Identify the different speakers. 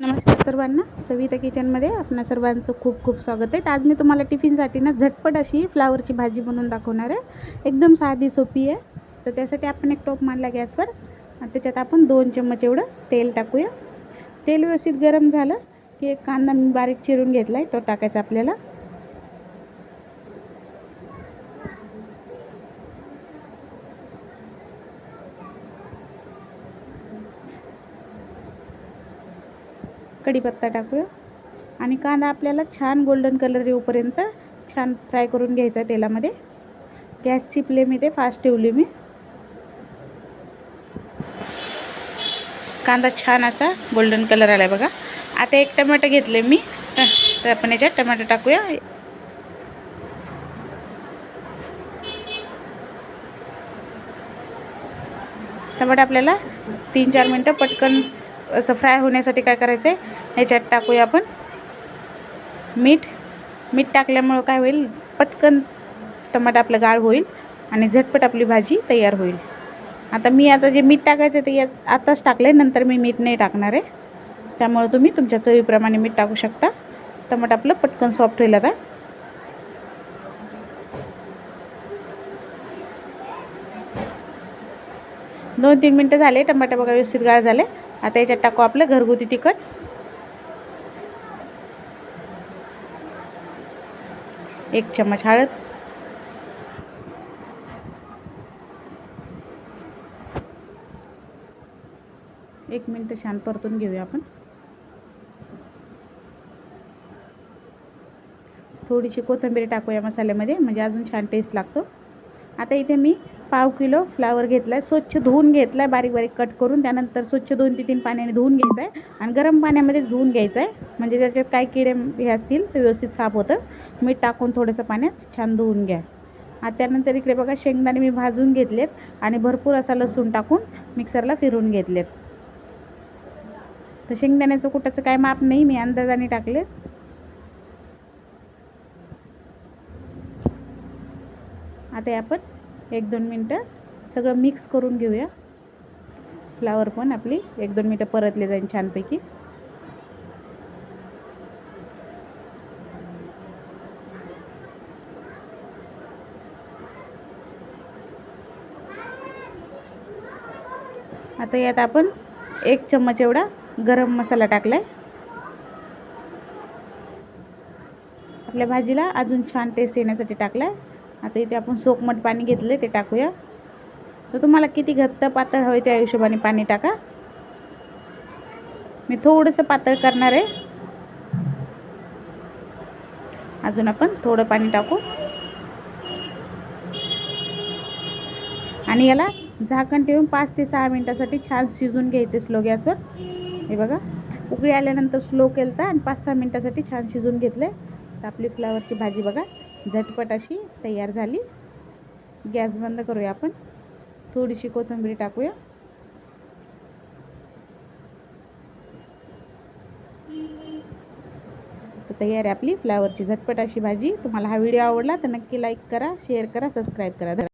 Speaker 1: नमस्कार सर्वांना. सविता किचनमध्ये आपणा सर्वांचं खूप खूप स्वागत आहे. तर आज मी तुम्हाला टिफिनसाठी ना झटपट अशी फ्लावरची भाजी बनवून दाखवणार आहे. एकदम साधी सोपी आहे. तर त्यासाठी आपण एक टोप मांडला गॅसवर. आणि त्याच्यात आपण दोन चम्मच एवढं तेल टाकूया. तेल व्यवस्थित गरम झालं की एक कांदा मी बारीक चिरून घेतला आहे तो टाकायचा आपल्याला. कढीपत्ता टाकूया. आणि कांदा आपल्याला छान गोल्डन कलर येऊपर्यंत छान फ्राय करून घ्यायचा तेलामध्ये. गॅसची फ्लेम इथे फास्ट ठेवली मी. कांदा छान असा गोल्डन कलर आला आहे बघा. आता एक टमाटर घेतले मी. तर आपण याच्यात टमाटर टाकूया. टमाटा आपल्याला तीन चार मिनटं पटकन असं फ्राय होण्यासाठी काय करायचं आहे ह्याच्यात टाकूया आपण मीठ. मीठ टाकल्यामुळं काय होईल? पटकन टमाट आपलं गाळ होईल आणि झटपट आपली भाजी तयार होईल. आता मी आता जे मीठ टाकायचं ते यात आताच टाकलं आहे नंतर मी मीठ नाही टाकणार आहे. त्यामुळं तुम्ही तुमच्या चवीप्रमाणे मीठ टाकू शकता. टमाट आपलं पटकन सॉफ्ट होईल आता. दोन तीन मिनटं झाले टमाटे बघा व्यवस्थित गाळ झाले आता याच्यात टाकू आपलं घरगुती तिखट. एक चम्मच हळद. एक मिनटं छान परतून घेऊया आपण. थोडीशी कोथिंबीर टाकूया मसाल्यामध्ये म्हणजे अजून छान टेस्ट लागतो. आता इथे मी पाव किलो फ्लावर घेतला आहे स्वच्छ धुवून घेतला आहे बारीक बारीक कट करून त्यानंतर स्वच्छ दोन ते तीन पाण्याने धुवून घ्यायचं आहे आणि गरम पाण्यामध्येच धुवून घ्यायचं आहे म्हणजे त्याच्यात काय किडे हे असतील ते व्यवस्थित साफ होतं. मीठ टाकून थोडंसं पाण्यात छान धुवून घ्या. आणि त्यानंतर इकडे बघा शेंगदाणे मी भाजून घेतलेत आणि भरपूर असा लसूण टाकून मिक्सरला फिरून घेतलेत. तर शेंगदाण्याचं कुठाचं काय माप नाही मी अंदाजाने टाकले. आता आपण एक दोन मिनटं सगळं मिक्स करून घेऊया. फ्लावर पण आपली एक दोन मिनटं परतले जाईल छानपैकी. आता यात आपण एक चम्मच एवढा गरम मसाला टाकला आहे आपल्या भाजीला अजून छान टेस्ट येण्यासाठी टाकला आहे आता इथे आपण सोकमट पाणी घेतलं ते टाकूया. तर तुम्हाला किती घट्ट पातळ हवे त्या हिशोबाने पाणी टाका. मी थोडंसं पातळ करणार आहे. अजून आपण थोडं पाणी टाकू. आणि याला झाकण ठेवून पाच ते सहा मिनटासाठी छान शिजून घ्यायचे स्लो गॅसवर. हे बघा उकळी आल्यानंतर स्लो केलं तर आणि पाच सहा मिनटासाठी छान शिजून घेतलं तर आपली फ्लावरची भाजी बघा. झटपट अशी तयार झाली. गॅस बंद करूया आपण. थोडीशी कोथिंबीर टाकूया. तर तयार आहे आपली. फ्लावरची झटपट अशी भाजी. तुम्हाला हा व्हिडिओ आवडला तर नक्की लाईक करा शेअर करा सबस्क्राईब करा.